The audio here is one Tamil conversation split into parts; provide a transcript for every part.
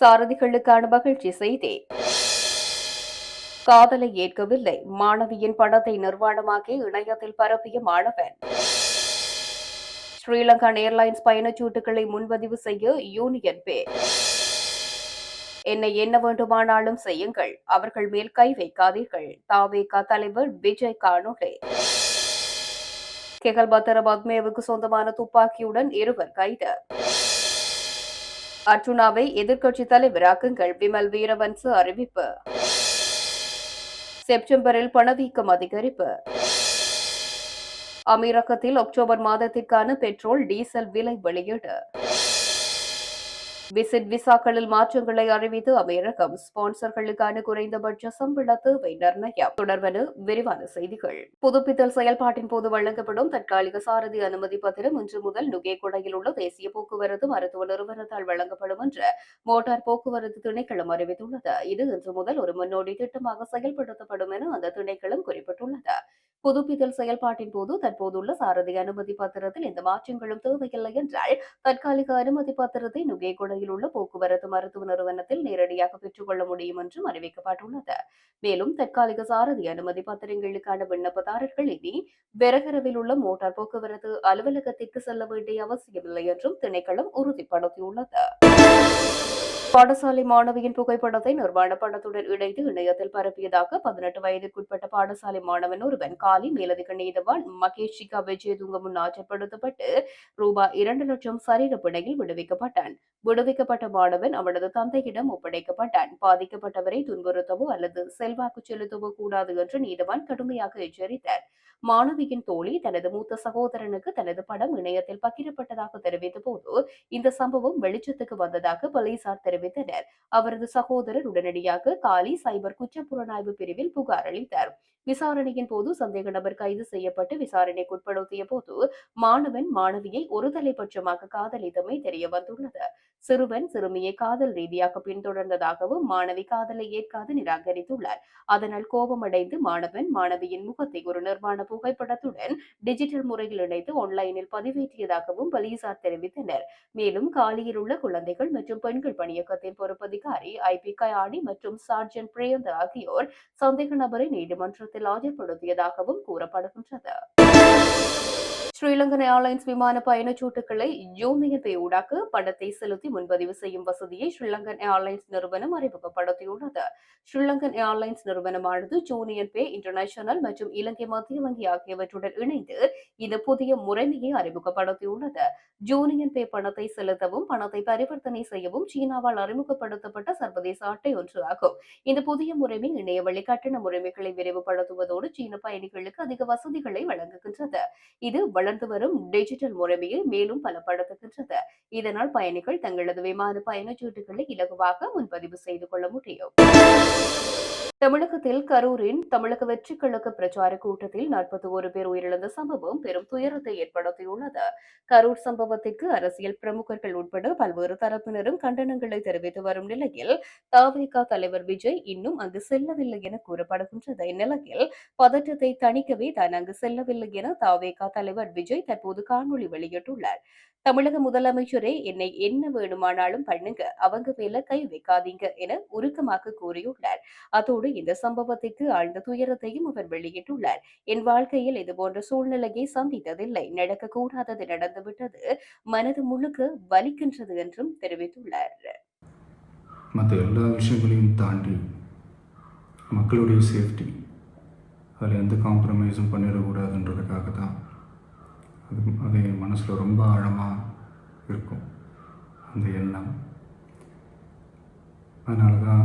சாரதிகளுக்கான மகிழ்ச்சி செய்தி காதலை ஏற்கவில்லை. மாணவியின் படத்தை நிர்வாணமாக்கி இணையத்தில் பரப்பிய மாணவன். ஸ்ரீலங்கா ஏர்லைன்ஸ் பயணச்சீட்டுகளை முன்பதிவு செய்ய யூனியன் பே. என்னை என்ன வேண்டுமானாலும் செய்யுங்கள். அவர்கள் மேல் கை வைக்காதீர்கள். தாவேகா தலைவர் விஜய் கானோலே கெகல் பத்மேவுக்கு சொந்தமான துப்பாக்கியுடன் இருவர் கைது. அர்ஜுனாவை எதிர்க்கட்சி தலைவராக்குங்கள் விமல் வீரவன்சு அறிவிப்பு. செப்டம்பரில் பணவீக்கம் அதிகரிப்பு. அமீரகத்தில் அக்டோபர் மாதத்திற்கான பெட்ரோல் டீசல் விலை வெளியீடு. விசிட் விசாக்களில் மாற்றங்களை அறிவித்து அமீரகம் ஸ்பான்சர்களுக்கான குறைந்தபட்ச சம்பள தேவை நிர்ணயம். தொடர்பென விரிவான செய்திகள். புதுப்பித்தல் செயல்பாட்டின் போது வழங்கப்படும் தற்காலிக சாரதி அனுமதி பத்திரம் இன்று முதல் நுகேகுடையில் உள்ள தேசிய போக்குவரத்து மருத்துவ நிறுவனத்தால் வழங்கப்படும் என்று மோட்டார் போக்குவரத்து திணைக்களம் அறிவித்துள்ளது. இது இன்று முதல் ஒரு முன்னோடி திட்டமாக செயல்படுத்தப்படும் என அந்த திணைக்களம் குறிப்பிட்டுள்ளது. புதுப்பித்தல் செயல்பாட்டின் போது தற்போதுள்ள சாரதி அனுமதி பத்திரத்தில் எந்த மாற்றங்களும் தேவையில்லை என்றால் தற்காலிக அனுமதி பத்திரத்தை நுகேகுடையில் உள்ள போக்குவரத்து மருத்துவ நிறுவனத்தில் நேரடியாக பெற்றுக்கொள்ள முடியும் என்றும் அறிவிக்கப்பட்டுள்ளது. மேலும் தற்காலிக சாரதி அனுமதி பத்திரங்களுக்கான விண்ணப்பதாரர்கள் இனி வெரகரவில் உள்ள மோட்டார் போக்குவரத்து அலுவலகத்திற்கு செல்ல வேண்டிய அவசியமில்லை என்றும் திணைக்களம் உறுதிப்படுத்தியுள்ளது. பாடசாலை மாணவியின் புகைப்படத்தை நிர்வாண படத்துடன் இணைத்து இணையத்தில் பரப்பியதாக பதினெட்டு வயதுக்குட்பட்ட பாடசாலை மாணவன் ஒருவன் காலி மேலதிக நீதவான் மகேஷிகா விஜயதுங்க முன் ஆஜர்படுத்தப்பட்டு ரூபாய் இரண்டு லட்சம் சரீர பிணையில் விடுவிக்கப்பட்டான். விடுவிக்கப்பட்ட மாணவன் அவனது தந்தையிடம் ஒப்படைக்கப்பட்டான். பாதிக்கப்பட்டவரை துன்புறுத்தவோ அல்லது செல்வாக்கு செலுத்தவோ கூடாது என்று நீதவான் கடுமையாக எச்சரித்தார். மாணவியின் தோழி தனது மூத்த சகோதரனுக்கு தனது படம் இணையத்தில் பகிரப்பட்டதாக தெரிவித்த போது இந்த சம்பவம் வெளிச்சத்துக்கு வந்ததாக போலீசார் தெரிவித்தனர். அவரது சகோதரர் உடனடியாக காலி சைபர் குற்றப்புலனாய்வு பிரிவில் புகார் அளித்தார். விசாரணையின் போது சந்தேக நபர் கைது செய்யப்பட்டு விசாரணைக்கு உட்படுத்திய போது மாணவன் மாணவியை ஒரு தலைபட்சமாக காதலித்தமை தெரிய வந்துள்ளது. சிறுவன் சிறுமியை காதல் ரீதியாக பின்தொடர்ந்ததாகவும் மாணவி காதலை ஏற்காது நிராகரித்துள்ளார். அதனால் கோபமடைந்து மாணவன் மாணவியின் முகத்தை ஒரு நிர்மாண புகைப்படத்துடன் டிஜிட்டல் முறையில் இணைத்து ஆன்லைனில் பதிவேற்றியதாகவும் போலீசார் தெரிவித்தனர். மேலும் காலியில் உள்ள குழந்தைகள் மற்றும் பெண்கள் பணியகத்தின் பொறுப்பதிகாரி ஐ பி கயானி மற்றும் சார்ஜன் பிரியந்த ஆகியோர் சந்தேக நபரை நீதிமன்றத்தில் ஆஜர்படுத்தியதாகவும் கூறப்படுகின்றது. ஸ்ரீலங்கன் ஏர்லைன்ஸ் விமான பயணச்சீட்டுகளை யூனியத்தை பே ஊடாக பணத்தை செலுத்தி முன்பதிவு செய்யும் வசதியை ஸ்ரீலங்கன் ஏர்லைன்ஸ் நிறுவனம் அறிமுகப்படுத்தியுள்ளது. ஸ்ரீலங்கன் ஏர்லைன்ஸ் நிறுவனமானது ஜூனியன் பே இன்டர்நேஷனல் மற்றும் இலங்கை மத்திய வங்கி ஆகியவற்றுடன் இணைந்து இந்த புதிய முறைமையை அறிமுகப்படுத்தியுள்ளது. ஜூனியன் பே பணத்தை செலுத்தவும் பணத்தை பரிவர்த்தனை செய்யவும் சீனாவால் அறிமுகப்படுத்தப்பட்ட சர்வதேச அட்டை ஒன்று ஆகும். இந்த புதிய முறைமை இணையவழி கட்டண முறைமைகளை விரைவுபடுத்துவதோடு சீன பயணிகளுக்கு அதிக வசதிகளை வழங்குகின்றது. இது வளர்ந்து வரும் டிஜிட்டல் முறைமையை மேலும் பலப்படுத்துகின்றது இதனால் பயணிகள் தங்களது விமான பயணச்சீட்டுகளை இலகுவாக முன்பதிவு செய்து கொள்ள முடியும். தமிழகத்தில் கரூரின் தமிழக வெற்றி கழக பிரச்சார கூட்டத்தில் நாற்பத்தி ஒரு பேர் உயிரிழந்த சம்பவம் பெரும் துயரத்தை ஏற்படுத்தியுள்ளது. கரூர் சம்பவத்திற்கு அரசியல் பிரமுகர்கள் உட்பட பல்வேறு தரப்பினரும் கண்டனங்களை தெரிவித்து வரும் நிலையில் தாவேகா தலைவர் விஜய் இன்னும் அங்கு செல்லவில்லை என கூறப்படுகின்றது. இந்நிலையில் பதற்றத்தை தணிக்கவே தான் அங்கு செல்லவில்லை என தாவேகா தலைவர் விஜய் தற்போது காணொலி வெளியிட்டுள்ளார். தமிழக முதலமைச்சரே என்னை என்ன வேணுமானாலும் பண்ணுங்க அவங்க மேல கை வைக்காதீங்க என உருக்கமாக கூறியுள்ளார். அதோடு இந்த சம்பவத்திற்கு ஆழ்ந்த துயரத்தையும் அவர் வெளியிட்டுள்ளார். என் வாழ்க்கையில் இதுபோன்ற சூழ்நிலையை சந்தித்ததில்லை. நடக்கக்கூடாதது நடந்துவிட்டது. மனது முழுக்க வலிக்கின்றது என்றும் தெரிவித்துள்ளார். மற்ற எல்லா விஷயங்களையும் தாண்டி மக்களுடைய சேஃப்டி அதில் எந்த காம்ப்ரமைஸும் பண்ணிடக்கூடாதுன்றதுக்காக தான் அது அது என் மனசில் ரொம்ப ஆழமாக இருக்கும். அந்த எண்ணம். அதனால தான்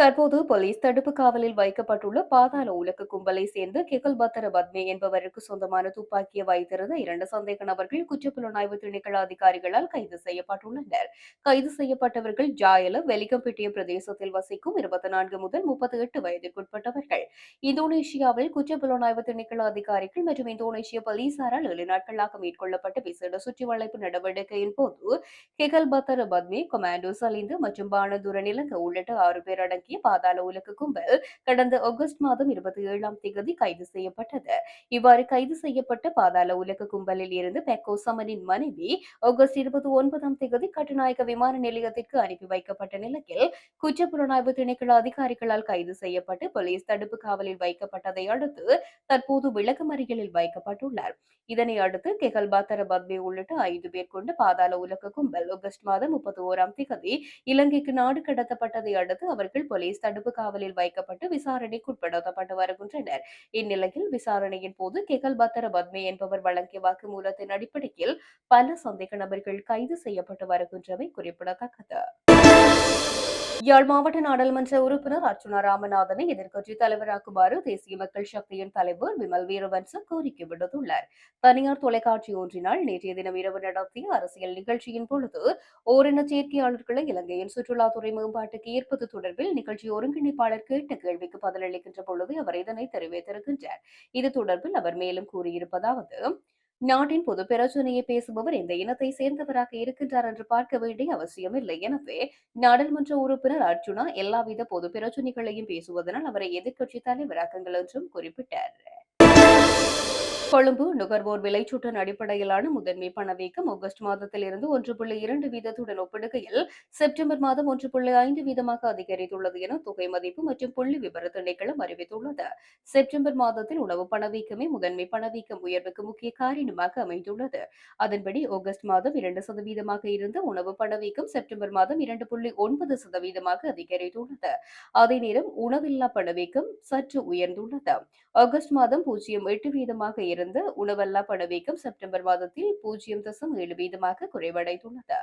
தற்போது போலீஸ் தடுப்பு காவலில் வைக்கப்பட்டுள்ள பாதாள உலக கும்பலை சேர்ந்த கெகல் பத்தர பத்மே என்பவருக்கு சொந்தமான துப்பாக்கியை வைத்திருந்த இரண்டு சந்தேக நபர்கள் குற்றப்புலனாய்வு திணைக்கள அதிகாரிகளால் கைது செய்யப்பட்டுள்ளனர். கைது செய்யப்பட்டவர்கள் ஜாயல வெலிகம்பெட்டிய பிரதேசத்தில் வசிக்கும் இருபத்தி நான்கு முதல் முப்பத்தி எட்டு வயதிற்குட்பட்டவர்கள். இந்தோனேஷியாவில் குற்றப்புலனாய்வு திணைக்கள அதிகாரிகள் மற்றும் இந்தோனேஷிய போலீசாரால் ஏழு நாட்களாக மேற்கொள்ளப்பட்ட விசேட சுற்றிவளைப்பு நடவடிக்கையின் போது கெகல் பத்தர பத்மே கொமாண்டோ சலிந்து மற்றும் பானதுர நிலங்க உள்ளிட்ட ஆறு பேர் அடங்கிய பாதாள உலக கும்பல் கடந்த ஆகஸ்ட் மாதம் இருபத்தி ஏழாம் தேதி கைது செய்யப்பட்டது. இவ்வாறு கைது செய்யப்பட்ட பாதாள உலக கும்பலில் இருந்து பெக்கோ சமனின் மனைவி ஆகஸ்ட் இருபத்தி ஒன்பதாம் தேதி கட்டுநாயக்க விமான நிலையத்திற்கு அனுப்பி வைக்கப்பட்ட நிலையில் குற்றப்புலனாய்வு திணைக்கள அதிகாரிகளால் கைது செய்யப்பட்டு போலீஸ் தடுப்பு காவலில் வைக்கப்பட்டதை அடுத்து தற்போது விளக்கமறியலில் வைக்கப்பட்டுள்ளார். இதனை அடுத்து கெகல் பாத்தர பத்வே உள்ளிட்ட ஐந்து பேர் கொண்ட பாதாள உலக கும்பல் ஆகஸ்ட் மாதம் முப்பத்தி ஓராம் தேதி இலங்கைக்கு நாடு கடத்தப்பட்டதை அடுத்து அவர்கள் போலீஸ் தடுப்பு காவலில் வைக்கப்பட்டு விசாரணைக்கு உட்படுத்தப்பட்டு வருகின்றனர். இந்நிலையில் விசாரணையின் போது கெகல் பத்தர பத்மே என்பவர் வழங்கிய வாக்குமூலத்தின் அடிப்படையில் பல சந்தேக நபர்கள் கைது செய்யப்பட்டு வருகின்றமை குறிப்பிடத்தக்கது. யாழ் மாவட்ட நாடாளுமன்ற உறுப்பினர் அர்ச்சுனா ராமநாதனை எதிர்க்கட்சி தலைவராக்குமாறு தேசிய மக்கள் சக்தியின் தலைவர் விமல் வீரவன்ச கோரிக்கை விடுத்துள்ளார். தனியார் தொலைக்காட்சி ஒன்றினால் நேற்றைய தினம் இரவு நடத்திய அரசியல் நிகழ்ச்சியின் பொழுது ஓரின சேர்க்கையாளர்களை இலங்கையின் சுற்றுலாத்துறை மேம்பாட்டுக்கு ஈர்ப்பது தொடர்பில் நிகழ்ச்சி ஒருங்கிணைப்பாளர் கேட்ட கேள்விக்கு பதிலளிக்கின்ற பொழுது அவர் இதனை தெரிவித்திருக்கின்றார். இது தொடர்பில் அவர் மேலும் கூறியிருப்பதாவது நாட்டின் பொது பிரச்சனையை பேசுபவர் இந்த இனத்தை சேர்ந்தவராக இருக்கின்றார் என்று பார்க்க வேண்டிய அவசியமில்லை எனவே நாடாளுமன்ற உறுப்பினர் அர்ஜுனா எல்லாவித பொது பிரச்சனைகளையும் பேசுவதனால் அவரை எதிர்க்கட்சி தலைவராக்குங்கள் என்றும் குறிப்பிட்டார். கொழும்பு நுகர்வோர் விலைச்சூட்டன் அடிப்படையிலான முதன்மை பணவீக்கம் ஆகஸ்ட் மாதத்தில் இருந்து ஒன்று புள்ளி இரண்டு வீதத்துடன் ஒப்பிடுகையில் செப்டம்பர் மாதம் ஒன்று புள்ளி ஐந்து வீதமாக அதிகரித்துள்ளது என தொகை மதிப்பு மற்றும் புள்ளி விவர திணைக்களம் அறிவித்துள்ளது. செப்டம்பர் மாதத்தில் உணவு பணவீக்கமே முதன்மை பணவீக்கம் உயர்வுக்கு முக்கிய காரணமாக அமைந்துள்ளது. அதன்படி ஆகஸ்ட் மாதம் இரண்டு சதவீதமாக இருந்த உணவு பணவீக்கம் செப்டம்பர் மாதம் இரண்டு புள்ளி ஒன்பது சதவீதமாக அதிகரித்துள்ளது. அதே நேரம் உணவில்லா பணவீக்கம் சற்று உயர்ந்துள்ளது. ஆகஸ்ட் மாதம் பூஜ்ஜியம் எட்டு வீதமாக இருந்து உணவல்லா பணவீக்கம் செப்டம்பர் மாதத்தில் பூஜ்ஜியம் தசம் ஏழு வீதமாக குறைவடைந்துள்ளது.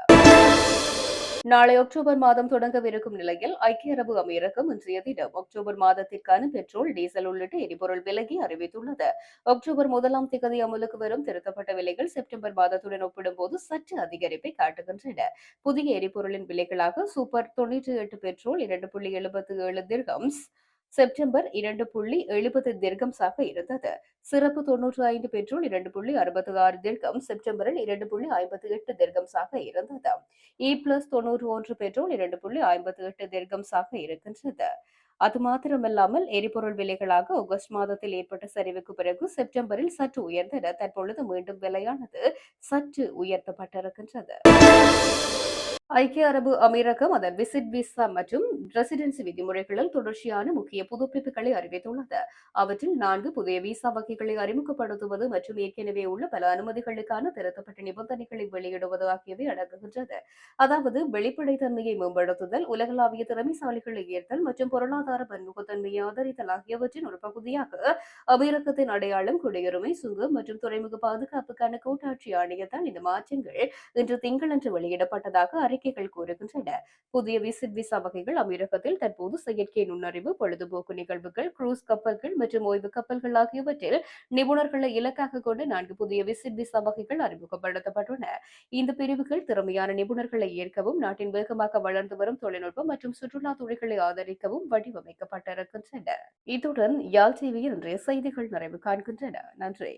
நாளை அக்டோபர் மாதம் தொடங்கவிருக்கும் நிலையில் ஐக்கிய அரபு அமீரகம் இன்றைய தினம் அக்டோபர் மாதத்திற்கான பெட்ரோல் டீசல் உள்ளிட்ட எரிபொருள் விலகி அறிவித்துள்ளது. அக்டோபர் முதலாம் திகதி அமலுக்கு வரும் திருத்தப்பட்ட விலைகள் செப்டம்பர் மாதத்துடன் ஒப்பிடும்போது சற்று அதிகரிப்பை காட்டுகின்றன. புதிய எரிபொருளின் விலைகளாக சூப்பர் தொன்னூற்றி எட்டு பெட்ரோல் இரண்டு புள்ளி எழுபத்தி ஏழு திர்கம்ஸ் செப்டம்பர் இரண்டு புள்ளி எழுபது திர்கம்ஸாக இருந்தது. சிறப்பு தொன்னூற்றி ஐந்து பெட்ரோல் இரண்டு புள்ளி அறுபத்தி ஆறு திர்கம் செப்டம்பரில் இரண்டு புள்ளி ஐம்பத்தி எட்டு திர்கம்ஸாக இருந்தது. இ பிளஸ் தொன்னூற்று ஒன்று பெட்ரோல் இரண்டு புள்ளி ஐம்பத்தி எட்டு திர்கம்ஸாக இருக்கின்றது. அது மாத்திரமல்லாமல் எரிபொருள் விலைகளாக ஆகஸ்ட் மாதத்தில் ஏற்பட்ட சரிவுக்கு பிறகு செப்டம்பரில் சற்று உயர்ந்தன. தற்பொழுது மீண்டும் விலையானது சற்று உயர்த்தப்பட்டிருக்கின்றது. ஐக்கிய அரபு அமீரகம் அதன் விசிட் விசா மற்றும் ரெசிடென்சி விதிமுறைகளில் தொடர்ச்சியான முக்கிய புதுப்பிப்புகளை அறிவித்துள்ளது. அவற்றில் நான்கு புதிய விசா வகைகளை அறிமுகப்படுத்துவது மற்றும் ஏற்கனவே உள்ள பல அனுமதிகளுக்கான திருத்தப்பட்ட நிபந்தனைகளை வெளியிடுவது ஆகியவை அடங்குகின்றது. அதாவது வெளிப்படைத்தன்மையை மேம்படுத்துதல் உலகளாவிய திறமைசாலிகளை ஏற்றல் மற்றும் பொருளாதார பன்முகத்தன்மையை ஆதரித்தல் ஆகியவற்றின் ஒரு பகுதியாக அமீரகத்தின் அடையாளம் குடியுரிமை சுங்கம் மற்றும் துறைமுக பாதுகாப்புக்கான கூட்டாட்சி ஆணையத்தால் இந்த மாற்றங்கள் இன்று திங்களன்று வெளியிடப்பட்டதாக அறிக்கைகள் கூறுகின்றன. புதிய விசிட் விசா வகைகள் அமீரகத்தில் தற்போது செயற்கை நுண்ணறிவு பொழுதுபோக்கு நிகழ்வுகள் குரூஸ் கப்பல்கள் மற்றும் ஓய்வு கப்பல்கள் ஆகியவற்றில் நிபுணர்களை இலக்காக கொண்டு நான்கு புதிய விசிட் விசா வகைகள் அறிமுகப்படுத்தப்பட்டுள்ளன. இந்த பிரிவுகள் திறமையான நிபுணர்களை ஏற்கவும் நாட்டின் வேகமாக வளர்ந்து வரும் தொழில்நுட்பம் மற்றும் சுற்றுலா துறைகளை ஆதரிக்கவும் வடிவமைக்கப்பட்டிருக்கின்றன. இத்துடன் யாழ் டிவியில் இன்றைய செய்திகள் நிறைவு காண்கின்றன. நன்றி.